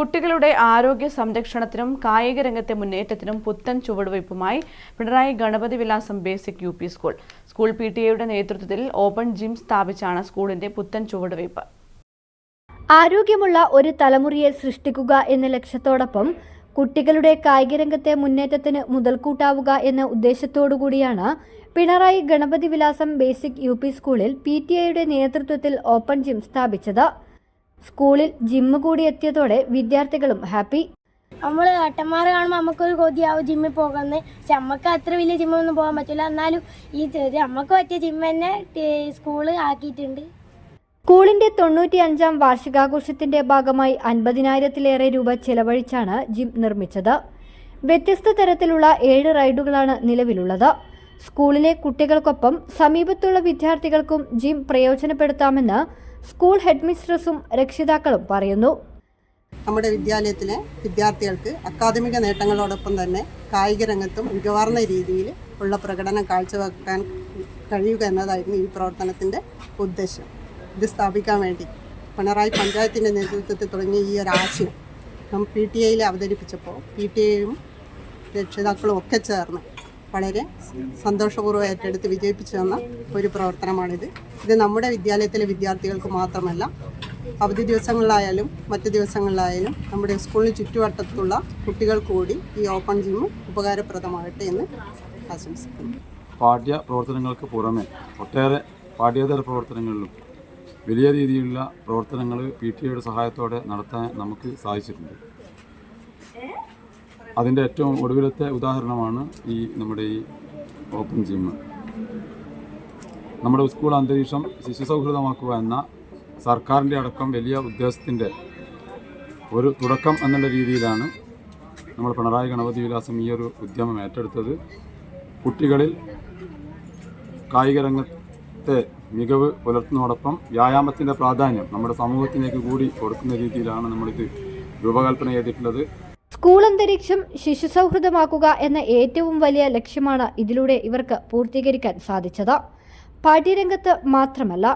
കുട്ടികളുടെ ആരോഗ്യ സംരക്ഷണത്തിനും കായിക രംഗത്തെ മുന്നേറ്റത്തിനും പുത്തൻ ചുവടുവയ്പുമായി Pinarayi Ganapathi Vilasam basic U school. School P നേതൃത്വത്തിൽ ഓപ്പൺ ജിം സ്ഥാപിച്ചാണ് സ്കൂളിന്റെ പുത്തൻ ചുവടുവയ്പ് ആരോഗ്യമുള്ള ഒരു തലമുറയെ സൃഷ്ടിക്കുക എന്ന ലക്ഷ്യത്തോടൊപ്പം കുട്ടികളുടെ കായികരംഗത്തെ മുന്നേറ്റത്തിന് മുതൽക്കൂട്ടാവുക എന്ന ഉദ്ദേശത്തോടുകൂടിയാണ് പിണറായി ഗണപതി വിലാസം ബേസിക് യു സ്കൂളിൽ പി നേതൃത്വത്തിൽ ഓപ്പൺ ജിം സ്ഥാപിച്ചത്. സ്കൂളിൽ ജിമ്മ് കൂടി എത്തിയതോടെ വിദ്യാർത്ഥികളും ഹാപ്പി നമ്മൾ ഏട്ടന്മാർ കാണുമ്പോൾ നമുക്കൊരു കൊതിയാവും ജിമ്മിൽ പോകുന്നത് പക്ഷെ നമുക്ക് അത്ര വലിയ ജിമ്മൊന്നും പോകാൻ പറ്റില്ല. എന്നാലും ഈ നമുക്ക് പറ്റിയ ജിമ്മ് തന്നെ സ്കൂൾ ആക്കിയിട്ടുണ്ട്. സ്കൂളിന്റെ തൊണ്ണൂറ്റി അഞ്ചാം വാർഷികാഘോഷത്തിന്റെ ഭാഗമായി അൻപതിനായിരത്തിലേറെ രൂപ ചെലവഴിച്ചാണ് ജിം നിർമ്മിച്ചത്. വ്യത്യസ്ത തരത്തിലുള്ള ഏഴ് റൈഡുകളാണ് നിലവിലുള്ളത്. സ്കൂളിലെ കുട്ടികൾക്കൊപ്പം സമീപത്തുള്ള വിദ്യാർത്ഥികൾക്കും ജിം പ്രയോജനപ്പെടുത്താമെന്ന് സ്കൂൾ ഹെഡ്മിസ്ട്രസും രക്ഷിതാക്കളും പറയുന്നു. നമ്മുടെ വിദ്യാലയത്തിലെ വിദ്യാർത്ഥികൾക്ക് അക്കാദമിക നേട്ടങ്ങളോടൊപ്പം തന്നെ കായിക രംഗത്തും മികവാർന്ന രീതിയിൽ ഉള്ള പ്രകടനം കാഴ്ചവെക്കാൻ കഴിയുക എന്നതായിരുന്നു ഈ പ്രവർത്തനത്തിന്റെ ഉദ്ദേശം. ഇത് സ്ഥാപിക്കാൻ വേണ്ടി പിണറായി പഞ്ചായത്തിന്റെ നേതൃത്വത്തിൽ തുടങ്ങിയ ഈ ഒരു ആശയം നാം പി ടി ഐയിൽ അവതരിപ്പിച്ചപ്പോൾ പി ടി ഐയും രക്ഷിതാക്കളും ഒക്കെ ചേർന്ന് വളരെ സന്തോഷപൂർവം ഏറ്റെടുത്ത് വിജയിപ്പിച്ചു തന്ന ഒരു പ്രവർത്തനമാണിത്. ഇത് നമ്മുടെ വിദ്യാലയത്തിലെ വിദ്യാർത്ഥികൾക്ക് മാത്രമല്ല അവധി ദിവസങ്ങളിലായാലും മറ്റ് ദിവസങ്ങളിലായാലും നമ്മുടെ സ്കൂളിന് ചുറ്റുവട്ടത്തുള്ള കുട്ടികൾക്ക് കൂടി ഈ ഓപ്പൺ ജിം ഉപകാരപ്രദമാകട്ടെ എന്ന് ആശംസിക്കുന്നു. പാഠ്യ പ്രവർത്തനങ്ങൾക്ക് പുറമെ ഒട്ടേറെ പാഠ്യേതര പ്രവർത്തനങ്ങളിലും വലിയ രീതിയിലുള്ള പ്രവർത്തനങ്ങൾ പി ടി എയുടെ സഹായത്തോടെ നടത്താൻ നമുക്ക് സാധിച്ചിട്ടുണ്ട്. അതിന്റെ ഏറ്റവും ഒടുവിലത്തെ ഉദാഹരണമാണ് ഈ നമ്മുടെ ഈ ഓപ്പൺ ജിം നമ്മുടെ സ്കൂൾ അന്തരീക്ഷം ശിശു സൗഹൃദമാക്കുക എന്ന സർക്കാരിന്റെ അടക്കം വലിയ ഉദ്ദേശത്തിന്റെ ഒരു തുടക്കം എന്നുള്ള രീതിയിലാണ് നമ്മൾ പിണറായി ഗണപതി വിലാസം ഈ ഒരു ഉദ്യമം ഏറ്റെടുത്തത്. കുട്ടികളിൽ കായിക രംഗത്തെ മികവ് പുലർത്തുന്നതോടൊപ്പം വ്യായാമത്തിന്റെ പ്രാധാന്യം നമ്മുടെ സമൂഹത്തിലേക്ക് കൂടി കൊടുക്കുന്ന രീതിയിലാണ് നമ്മളിത് രൂപകൽപ്പന ചെയ്തിട്ടുള്ളത്. സ്കൂൾ അന്തരീക്ഷം ശിശു സൗഹൃദമാക്കുക എന്ന ഏറ്റവും വലിയ ലക്ഷ്യമാണ് ഇതിലൂടെ ഇവർക്ക് പൂർത്തീകരിക്കാൻ സാധിച്ചത്. പാഠ്യരംഗത്ത് മാത്രമല്ല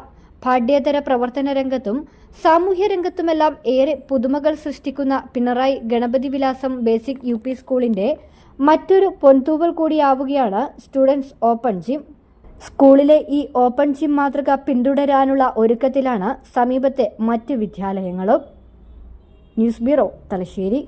പാഠ്യേതര പ്രവർത്തന രംഗത്തും സാമൂഹ്യ രംഗത്തുമെല്ലാം ഏറെ പുതുമകൾ സൃഷ്ടിക്കുന്ന Pinarayi Ganapathi Vilasam basic U P സ്കൂളിന്റെ മറ്റൊരു പൊൻതൂവൽ കൂടിയാവുകയാണ് സ്റ്റുഡൻസ് ഓപ്പൺ ജിം. സ്കൂളിലെ ഈ ഓപ്പൺ ജിം മാതൃക പിന്തുടരാനുള്ള ഒരുക്കത്തിലാണ് സമീപത്തെ മറ്റ് വിദ്യാലയങ്ങളും. News bureau Thalassery.